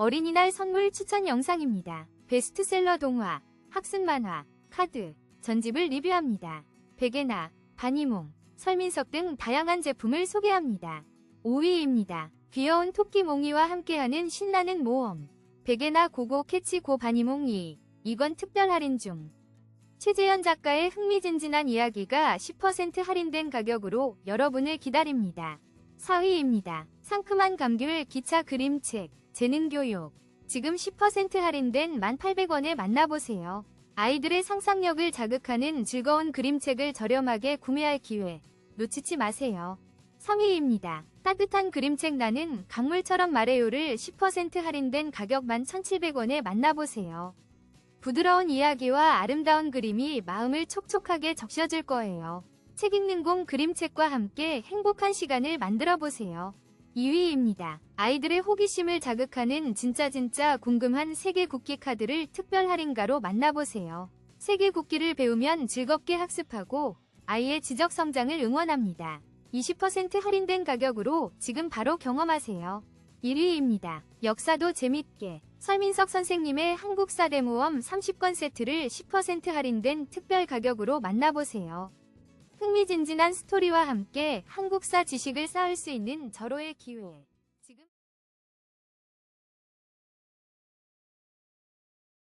어린이날 선물 추천 영상입니다. 베스트셀러 동화, 학습 만화, 카드, 전집을 리뷰합니다. 베개나, 바니몽, 설민석 등 다양한 제품을 소개합니다. 5위입니다. 귀여운 토끼 몽이와 함께하는 신나는 모험. 베개나 고고 캐치 고 바니몽 2. 이건 특별 할인 중. 최재현 작가의 흥미진진한 이야기가 10% 할인된 가격으로 여러분을 기다립니다. 4위입니다. 상큼한 감귤 기차 그림책, 재능교육. 지금 10% 할인된 1,800원에 만나보세요. 아이들의 상상력을 자극하는 즐거운 그림책을 저렴하게 구매할 기회. 놓치지 마세요. 3위입니다. 따뜻한 그림책 나는 강물처럼 말해요를 10% 할인된 가격 11,700원에 만나보세요. 부드러운 이야기와 아름다운 그림이 마음을 촉촉하게 적셔줄 거예요. 책 읽는 공 그림책과 함께 행복한 시간을 만들어 보세요. 2위입니다. 아이들의 호기심을 자극하는 진짜 진짜 궁금한 세계 국기 카드를 특별 할인가로 만나보세요. 세계 국기를 배우면 즐겁게 학습하고 아이의 지적 성장을 응원합니다. 20% 할인된 가격으로 지금 바로 경험하세요. 1위입니다. 역사도 재밌게 설민석 선생님의 한국사 대모험 30권 세트를 10% 할인된 특별 가격으로 만나보세요. 흥미진진한 스토리와 함께 한국사 지식을 쌓을 수 있는 절호의 기회.